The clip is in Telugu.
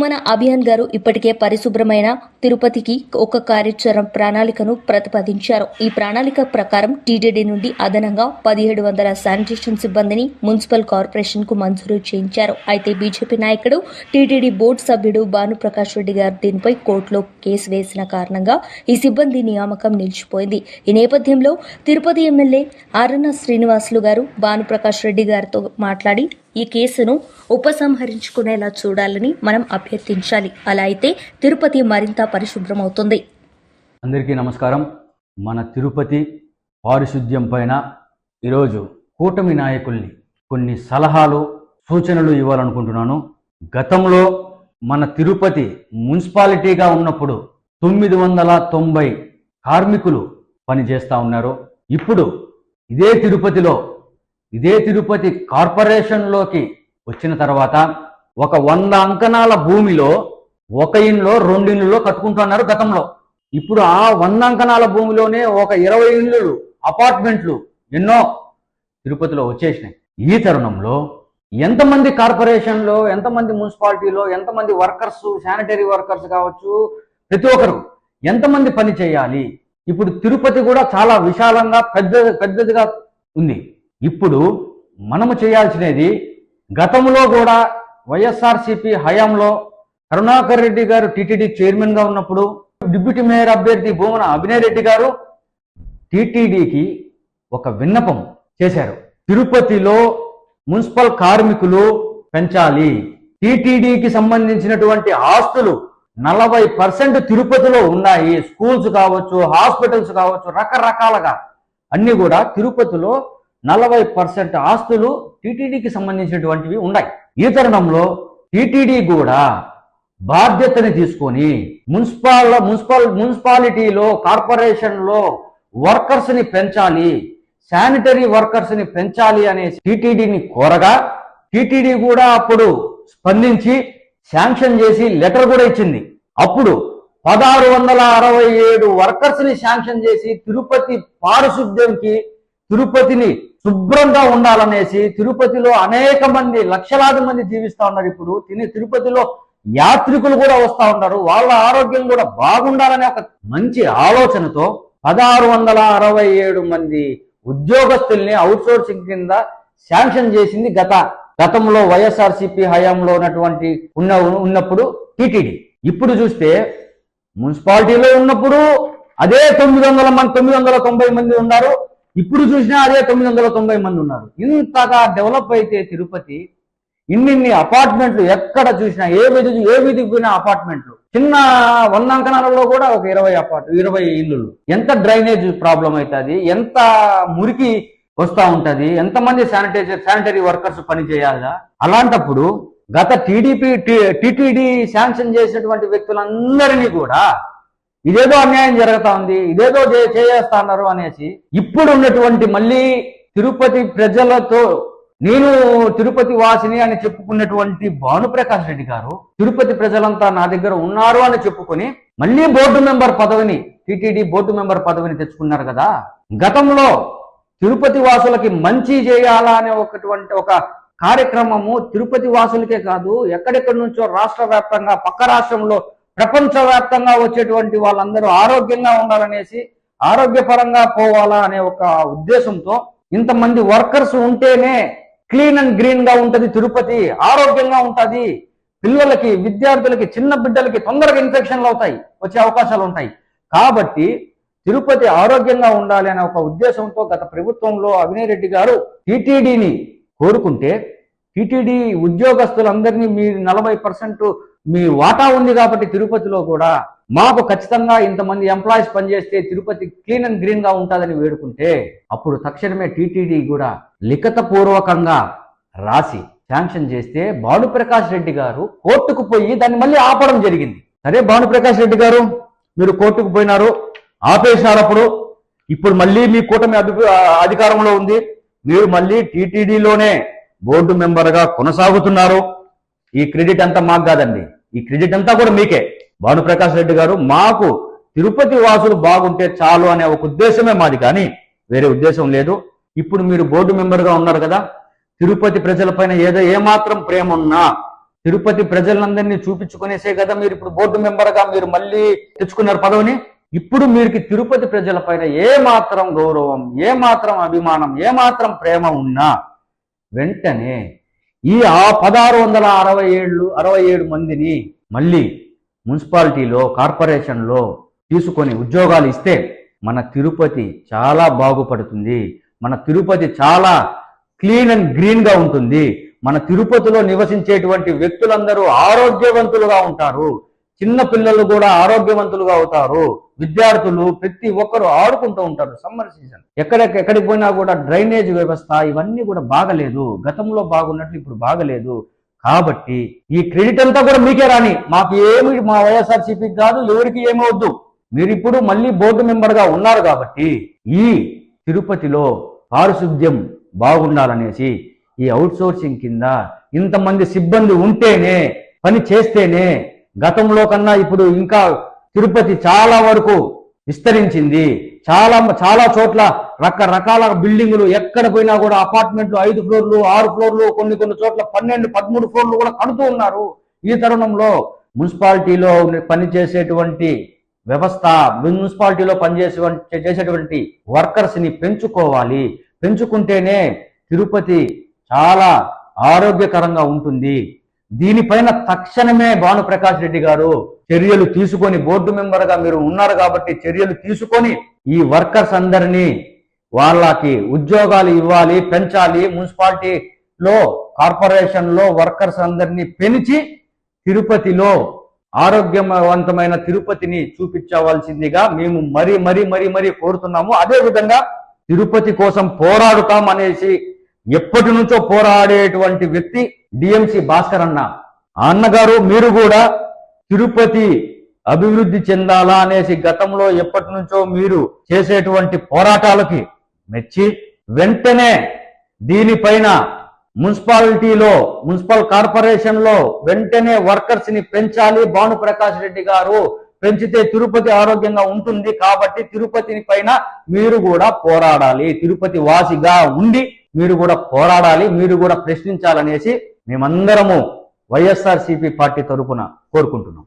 తిరుమల అభియాన్ గారు ఇప్పటికే పరిశుభ్రమైన తిరుపతికి ఒక కార్యాచరణ ప్రణాళికను ప్రతిపాదించారు. ఈ ప్రణాళిక ప్రకారం టీటీడీ నుండి అదనంగా పదిహేడు వందల శానిటేషన్ సిబ్బందిని మున్సిపల్ కార్పొరేషన్కు మంజూరు చేయించారు. అయితే బీజేపీ నాయకుడు టీటీడీ బోర్డు సభ్యుడు భానుప్రకాష్ రెడ్డి గారు దీనిపై కోర్టులో కేసు వేసిన కారణంగా ఈ సిబ్బంది నియామకం నిలిచిపోయింది. ఈ నేపథ్యంలో తిరుపతి ఎమ్మెల్యే ఆరణ శ్రీనివాసులు గారు భానుప్రకాష్ రెడ్డి గారితో మాట్లాడి ఈ కేసును ఉపసంహరించుకునేలా చూడాలని మనం అభ్యర్థించాలి. అలా అయితే తిరుపతి మరింత పరిశుభ్రమవుతుంది. అందరికీ నమస్కారం. మన తిరుపతి పారిశుద్ధ్యం పైన ఈరోజు కూటమి నాయకుల్ని కొన్ని సలహాలు సూచనలు ఇవ్వాలనుకుంటున్నాను. గతంలో మన తిరుపతి మున్సిపాలిటీగా ఉన్నప్పుడు తొమ్మిది వందల తొంభై కార్మికులు పనిచేస్తూ ఉన్నారు. ఇప్పుడు ఇదే తిరుపతిలో ఇదే తిరుపతి కార్పొరేషన్లోకి వచ్చిన తర్వాత ఒక వంద అంకణాల భూమిలో ఒక ఇండ్లో రెండు ఇండ్లలో కట్టుకుంటున్నారు గతంలో. ఇప్పుడు ఆ వంద అంకణాల భూమిలోనే ఒక ఇరవై ఇండ్లు అపార్ట్మెంట్లు ఎన్నో తిరుపతిలో వచ్చేసినాయి. ఈ తరుణంలో ఎంతమంది కార్పొరేషన్లో ఎంతమంది మున్సిపాలిటీలో ఎంతమంది వర్కర్స్ శానిటరీ వర్కర్స్ కావచ్చు ప్రతి ఒక్కరు ఎంతమంది పని చేయాలి? ఇప్పుడు తిరుపతి కూడా చాలా విశాలంగా పెద్ద పెద్దదిగా ఉంది. ఇప్పుడు మనము చేయాల్సినది గతంలో కూడా వైఎస్ఆర్సిపి హయాంలో కరుణాకర్ రెడ్డి గారు టీటీడీ చైర్మన్గా ఉన్నప్పుడు డిప్యూటీ మేయర్ అభ్యర్థి భూమన అభినయ్ రెడ్డి గారు టీటీడీకి ఒక విన్నపం చేశారు. తిరుపతిలో మున్సిపల్ కార్మికులు పెంచాలి. టీటీడీకి సంబంధించినటువంటి ఆస్తులు నలభై పర్సెంట్ తిరుపతిలో ఉన్నాయి. స్కూల్స్ కావచ్చు హాస్పిటల్స్ కావచ్చు రకరకాలుగా. అన్ని కూడా తిరుపతిలో నలభై పర్సెంట్ ఆస్తులు టీటీడీకి సంబంధించినటువంటివి ఉన్నాయి. ఈ తరుణంలో టీటీడీ కూడా బాధ్యతని తీసుకొని మున్సిపాల్ మున్సిపల్ మున్సిపాలిటీలో కార్పొరేషన్లో వర్కర్స్ని పెంచాలి శానిటరీ వర్కర్స్ని పెంచాలి అనే టీటీడీని కోరగా టీటీడీ కూడా అప్పుడు స్పందించి శాంక్షన్ చేసి లెటర్ కూడా ఇచ్చింది. అప్పుడు పదహారు వందల అరవై ఏడు వర్కర్స్ని శాంక్షన్ చేసి తిరుపతి పారిశుద్ధ్యంకి తిరుపతిని శుభ్రంగా ఉండాలనేసి తిరుపతిలో అనేక మంది లక్షలాది మంది జీవిస్తూ ఉన్నారు ఇప్పుడు. తిని తిరుపతిలో యాత్రికులు కూడా వస్తూ ఉన్నారు. వాళ్ళ ఆరోగ్యం కూడా బాగుండాలనే ఒక మంచి ఆలోచనతో పదహారు వందల అరవై ఏడు మంది ఉద్యోగస్తుల్ని అవుట్సోర్సింగ్ కింద శాంక్షన్ చేసింది గత గతంలో వైఎస్ఆర్సిపి హయాంలో ఉన్నటువంటి ఉన్న ఉన్నప్పుడు టీటీడీ. ఇప్పుడు చూస్తే మున్సిపాలిటీలో ఉన్నప్పుడు అదే తొమ్మిది వందల మంది తొమ్మిది వందల తొంభై మంది ఉన్నారు. ఇప్పుడు చూసినా అదే తొమ్మిది వందల తొంభై మంది ఉన్నారు. ఇంతగా డెవలప్ అయితే తిరుపతి ఇన్నిన్ని అపార్ట్మెంట్లు ఎక్కడ చూసినా ఏ వీధి ఏ వీధికి పోయినా అపార్ట్మెంట్లు చిన్న వంద అంకణాలలో కూడా ఒక ఇరవై అపార్ట్ ఇరవై ఇల్లులు. ఎంత డ్రైనేజ్ ప్రాబ్లం అవుతుంది ఎంత మురికి వస్తూ ఉంటది ఎంతమంది శానిటైజర్ శానిటరీ వర్కర్స్ పని చేయాలా అలాంటప్పుడు గత టీడీపీ టీటీడీ శాంక్షన్ చేసినటువంటి వ్యక్తులందరినీ కూడా ఇదేదో అన్యాయం జరుగుతా ఉంది ఇదేదో చేస్తాన్నారు అనేసి ఇప్పుడు ఉన్నటువంటి మళ్ళీ తిరుపతి ప్రజలతో నేను తిరుపతి వాసిని అని చెప్పుకున్నటువంటి భానుప్రకాష్ రెడ్డి గారు తిరుపతి ప్రజలంతా నా దగ్గర ఉన్నారు అని చెప్పుకొని మళ్ళీ బోర్డు మెంబర్ పదవిని టిటిడి బోర్డు మెంబర్ పదవిని తెచ్చుకున్నారు కదా. గతంలో తిరుపతి వాసులకి మంచి చేయాలా అనే ఒకటువంటి ఒక కార్యక్రమము తిరుపతి వాసులకే కాదు ఎక్కడెక్కడి నుంచో రాష్ట్ర వ్యాప్తంగా పక్క రాష్ట్రంలో ప్రపంచవ్యాప్తంగా వచ్చేటువంటి వాళ్ళందరూ ఆరోగ్యంగా ఉండాలనేసి ఆరోగ్యపరంగా పోవాలా అనే ఒక ఉద్దేశంతో ఇంతమంది వర్కర్స్ ఉంటేనే క్లీన్ అండ్ గ్రీన్గా ఉంటది తిరుపతి ఆరోగ్యంగా ఉంటది. పిల్లలకి విద్యార్థులకి చిన్న బిడ్డలకి తొందరగా ఇన్ఫెక్షన్లు అవుతాయి వచ్చే అవకాశాలు ఉంటాయి. కాబట్టి తిరుపతి ఆరోగ్యంగా ఉండాలి అనే ఒక ఉద్దేశంతో గత ప్రభుత్వంలో అవినయ్ రెడ్డి గారు టీటీడీని కోరుకుంటే టీటీడీ ఉద్యోగస్తులందరినీ మీ నలభై పర్సెంట్ మీ వాటా ఉంది కాబట్టి తిరుపతిలో కూడా మాకు ఖచ్చితంగా ఇంతమంది ఎంప్లాయీస్ పనిచేస్తే తిరుపతి క్లీన్ అండ్ గ్రీన్గా ఉంటుందని వేడుకుంటే అప్పుడు తక్షణమే టీటీడీ కూడా లిఖిత పూర్వకంగా రాసి శాంక్షన్ చేస్తే భానుప్రకాష్ రెడ్డి గారు కోర్టుకు పోయి దాన్ని మళ్ళీ ఆపడం జరిగింది. సరే భానుప్రకాష్ రెడ్డి గారు మీరు కోర్టుకు పోయినారు ఆపేసినారు అప్పుడు. ఇప్పుడు మళ్ళీ మీ కూటమి అభి అధికారంలో ఉంది. మీరు మళ్ళీ టీటీడీలోనే బోర్డు మెంబర్గా కొనసాగుతున్నారు. ఈ క్రెడిట్ అంతా మాకు కాదండి. ఈ క్రెడిట్ అంతా కూడా మీకే. భానుప్రకాష్ రెడ్డి గారు మాకు తిరుపతి వాసులు బాగుంటే చాలు అనే ఒక ఉద్దేశమే మాది కానీ వేరే ఉద్దేశం లేదు. ఇప్పుడు మీరు బోర్డు మెంబర్గా ఉన్నారు కదా తిరుపతి ప్రజలపైన ఏదో ఏమాత్రం ప్రేమ ఉన్నా తిరుపతి ప్రజలందరినీ చూపించుకునేసే కదా మీరు ఇప్పుడు బోర్డు మెంబర్గా మీరు మళ్ళీ తెచ్చుకున్నారు పదవిని. ఇప్పుడు మీకు తిరుపతి ప్రజల పైన ఏ మాత్రం గౌరవం ఏ మాత్రం అభిమానం ఏ మాత్రం ప్రేమ ఉన్నా వెంటనే ఈ ఆ పదహారు వందల అరవై ఏళ్ళు అరవై ఏడు మందిని మళ్ళీ మున్సిపాలిటీలో కార్పొరేషన్లో తీసుకొని ఉద్యోగాలు ఇస్తే మన తిరుపతి చాలా బాగుపడుతుంది. మన తిరుపతి చాలా క్లీన్ అండ్ గ్రీన్గా ఉంటుంది. మన తిరుపతిలో నివసించేటువంటి వ్యక్తులందరూ ఆరోగ్యవంతులుగా ఉంటారు. చిన్న పిల్లలు కూడా ఆరోగ్యవంతులుగా అవుతారు. విద్యార్థులు ప్రతి ఒక్కరు ఆడుకుంటూ ఉంటారు సమ్మర్ సీజన్. ఎక్కడ ఎక్కడికి పోయినా కూడా డ్రైనేజ్ వ్యవస్థ ఇవన్నీ కూడా బాగలేదు. గతంలో బాగున్నట్లు ఇప్పుడు బాగలేదు. కాబట్టి ఈ క్రెడిట్ అంతా కూడా మీకే రాని మాకు ఏమి మా వైఎస్ఆర్సీపీకి కాదు ఎవరికి ఏమవద్దు. మీరు ఇప్పుడు మళ్ళీ బోర్డు మెంబర్గా ఉన్నారు కాబట్టి ఈ తిరుపతిలో పారిశుద్ధ్యం బాగుండాలనేసి ఈ అవుట్సోర్సింగ్ కింద ఇంతమంది సిబ్బంది ఉంటేనే పని చేస్తేనే గతంలో కన్నా ఇప్పుడు ఇంకా తిరుపతి చాలా వరకు విస్తరించింది. చాలా చాలా చోట్ల రకరకాల బిల్డింగులు ఎక్కడ పోయినా కూడా అపార్ట్మెంట్లు ఐదు ఫ్లోర్లు ఆరు ఫ్లోర్లు కొన్ని కొన్ని చోట్ల పన్నెండు పదమూడు ఫ్లోర్లు కూడా కడుతూ ఉన్నారు. ఈ తరుణంలో మున్సిపాలిటీలో పనిచేసేటువంటి వ్యవస్థ మున్సిపాలిటీలో పనిచేసే చేసేటువంటి వర్కర్స్ని పెంచుకోవాలి. పెంచుకుంటేనే తిరుపతి చాలా ఆరోగ్యకరంగా ఉంటుంది. దీనిపైన తక్షణమే భానుప్రకాష్ రెడ్డి గారు చర్యలు తీసుకొని బోర్డు మెంబర్గా మీరు ఉన్నారు కాబట్టి చర్యలు తీసుకొని ఈ వర్కర్స్ అందరినీ వాళ్ళకి ఉద్యోగాలు ఇవ్వాలి పెంచాలి మున్సిపాలిటీలో కార్పొరేషన్లో వర్కర్స్ అందరినీ పెంచి తిరుపతిలో ఆరోగ్యవంతమైన తిరుపతిని చూపించవలసిందిగా మేము మరీ మరీ మరీ మరీ కోరుతున్నాము. అదే విధంగా తిరుపతి కోసం పోరాడుతాం అనేసి ఎప్పటి నుంచో పోరాడేటువంటి వ్యక్తి డిఎంసి భాస్కర్ అన్న. ఆ అన్నగారు మీరు కూడా తిరుపతి అభివృద్ధి చెందాలా అనేసి గతంలో ఎప్పటి నుంచో మీరు చేసేటువంటి పోరాటాలకి మెచ్చి వెంటనే దీనిపైన మున్సిపాలిటీలో మున్సిపల్ కార్పొరేషన్లో వెంటనే వర్కర్స్ని పెంచాలి. భానుప్రకాష్ రెడ్డి గారు పెంచితే తిరుపతి ఆరోగ్యంగా ఉంటుంది కాబట్టి తిరుపతిని పైన మీరు కూడా పోరాడాలి. తిరుపతి వాసిగా ఉండి మీరు కూడా పోరాడాలి మీరు కూడా ప్రశ్నించాలనేసి మేమందరము వైఎస్ఆర్ పార్టీ తరపున కోరుకుంటున్నాం.